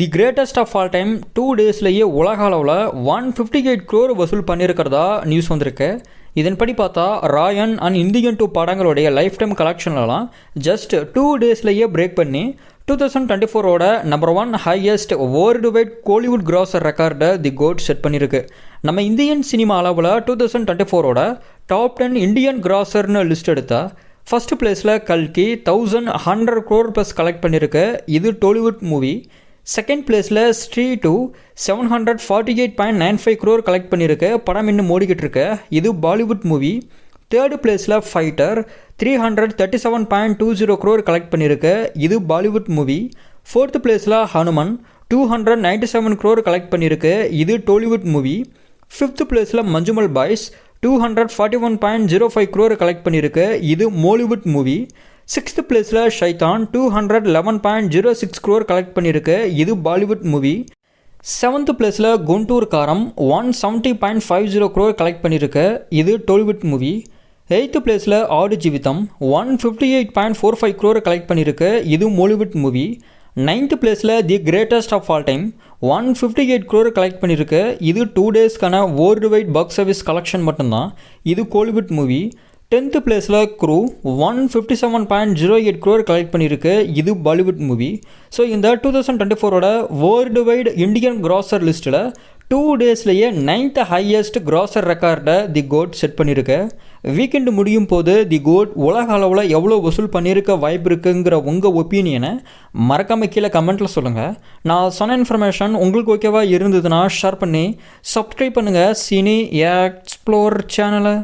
The greatest of all time two டேஸ்லேயே உலக அளவில் one fifty eight crore வசூல் பண்ணியிருக்கிறதா நியூஸ் வந்திருக்கு. இதன்படி பார்த்தா ராயன் அண்ட் இந்தியன் டூ படங்களுடைய லைஃப் டைம் கலெக்ஷன்லலாம் ஜஸ்ட் டூ டேஸ்லேயே பிரேக் பண்ணி டூ தௌசண்ட் டுவெண்ட்டி ஃபோரோட number one highest worldwide Kollywood grosser ரெக்கார்டை தி கோட் செட் பண்ணியிருக்கு. நம்ம இந்தியன் சினிமா அளவில் டூ தௌசண்ட் டுவெண்ட்டி ஃபோரோட டாப் டென் இந்தியன் கிராசர்னு லிஸ்ட் எடுத்தால் ஃபஸ்ட்டு பிளேஸில் கல்கி thousand hundred crore plus collect பண்ணியிருக்கு. இது டோலிவுட் மூவி செகண்ட் பிளேஸில் Stree two seven hundred forty eight point nine five crore collect பண்ணியிருக்கு படம் இன்னும் ஓடிக்கிட்டு இருக்கு இது பாலிவுட் மூவி தேர்டு பிளேஸில் Fighter three hundred thirty seven point two zero crore collect பண்ணியிருக்கு இது பாலிவுட் மூவி ஃபோர்த்து பிளேஸில் Hanuman two hundred ninety seven crore collect பண்ணியிருக்கு இது டோலிவுட் மூவி ஃபிஃப்த் பிளேஸில் Manjummel Boys two hundred forty one point zero five crore collect பண்ணியிருக்கு இது Mollywood movie sixth பிளேஸில் Shaitaan two hundred eleven point zero six crore collect பண்ணியிருக்கு. இது Bollywood movie seventh பிளேஸில் Guntur Kaaram one seventy point five zero crore collect பண்ணியிருக்கு. இது Tollywood movie eighth பிளேஸில் Aadu Jeevitham one fifty eight point four five crore collect பண்ணியிருக்கு. இது Mollywood movie ninth பிளேஸில் the greatest of all time one fifty eight crore collect பண்ணியிருக்கு. இது two டேஸ்க்கான world wide box office collection மட்டும்தான். இது Kollywood movie tenth பிளேஸில் Crew one fifty seven point zero eight crore collect பண்ணியிருக்கு. இது பாலிவுட் மூவி ஸோ இந்த டூ தௌசண்ட் டுவெண்ட்டி ஃபோரோட வேர்ல்டு வைடு இந்தியன் கிராசர் லிஸ்ட்டில் டூ டேஸ்லேயே நைன்த் ஹையஸ்ட் கிராசர் ரெக்கார்டை தி கோட் செட் பண்ணியிருக்கு. வீக்கெண்டு முடியும் போது தி கோட் உலக அளவில் எவ்வளோ வசூல் பண்ணியிருக்க வாய்ப்பு இருக்குங்கிற உங்கள் ஒப்பீனியனை மறக்காமல் கீழே கமெண்ட்டில் சொல்லுங்கள் நான் சொன்ன இன்ஃபர்மேஷன் உங்களுக்கு ஓகேவா இருந்ததுன்னா ஷேர் பண்ணி சப்ஸ்கிரைப் பண்ணுங்கள் சினி எக்ஸ்ப்ளோர் சேனலை